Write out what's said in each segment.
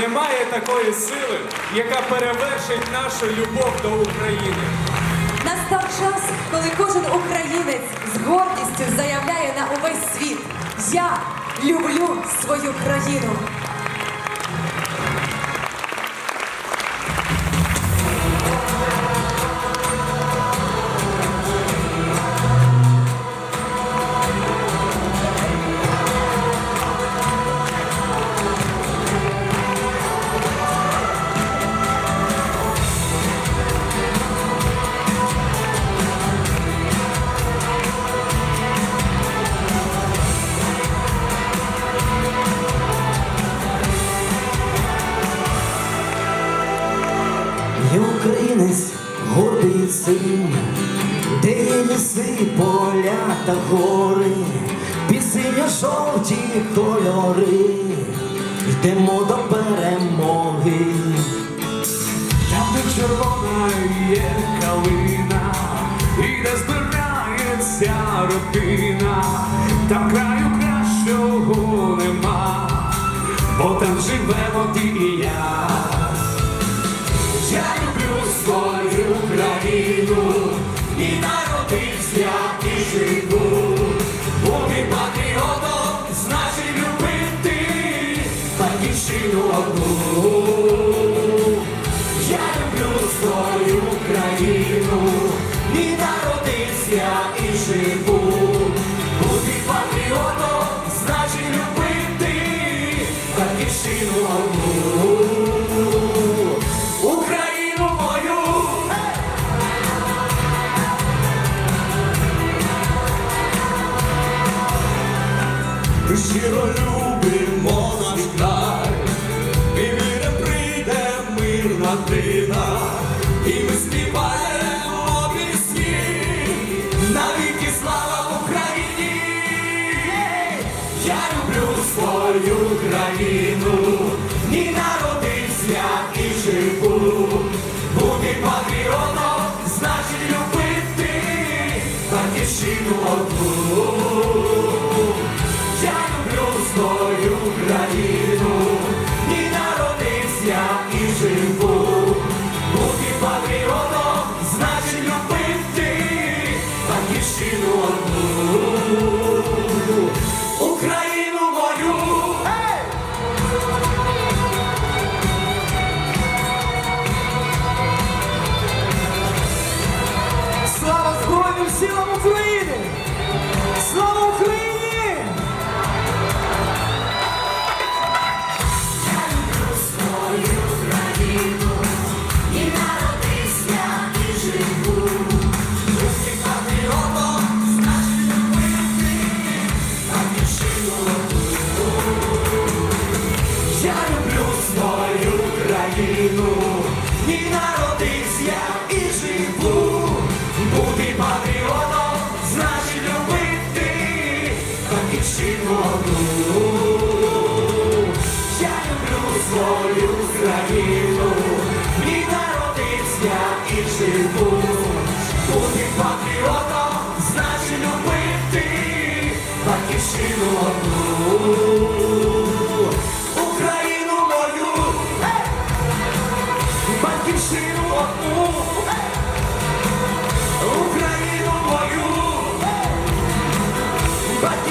Немає такої сили, яка перевершить нашу любов до України. Настав час, коли кожен українець з гордістю заявляє на увесь світ: Я люблю свою країну. Українець гордий сильний, де є ліси, поля та гори, під синьо-жовті кольори, йдемо до перемоги. Там, де червона є калина, і де збирається родина, там краю кращого нема, бо там живемо ти і. Я батьківщину одну. Мирна і ми співаємо пісні, навіки слава Україні. Я люблю свою країну, і народився, і живу. Бути патріотом значить любити батьківщину одну.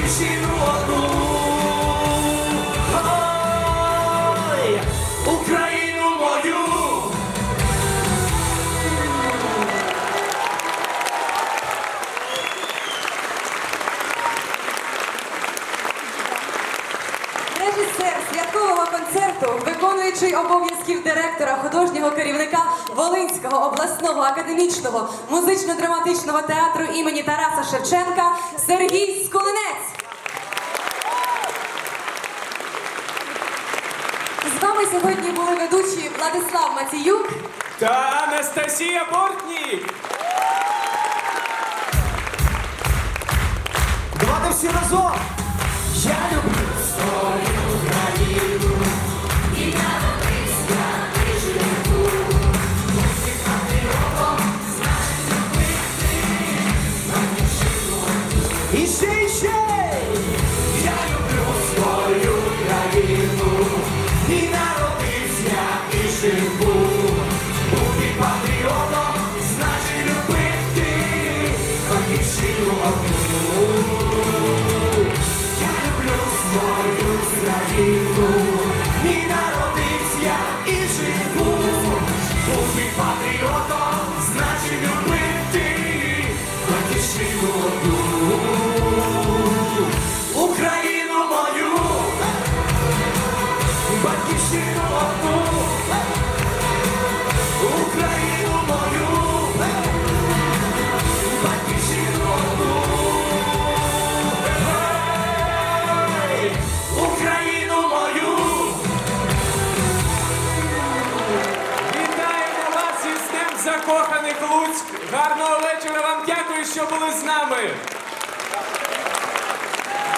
Батьківщину одну. Ой, обов'язків директора художнього керівника Волинського обласного академічного музично-драматичного театру імені Тараса Шевченка Сергій Скулинець. З вами сьогодні були ведучі Владислав Матіюк. Та Анастасія Бортнік. Україну, і народився, і живу, Бути патріотом, значить любити, батьківщину одну. Коханий Луцьк, гарного вечора вам дякую, що були з нами.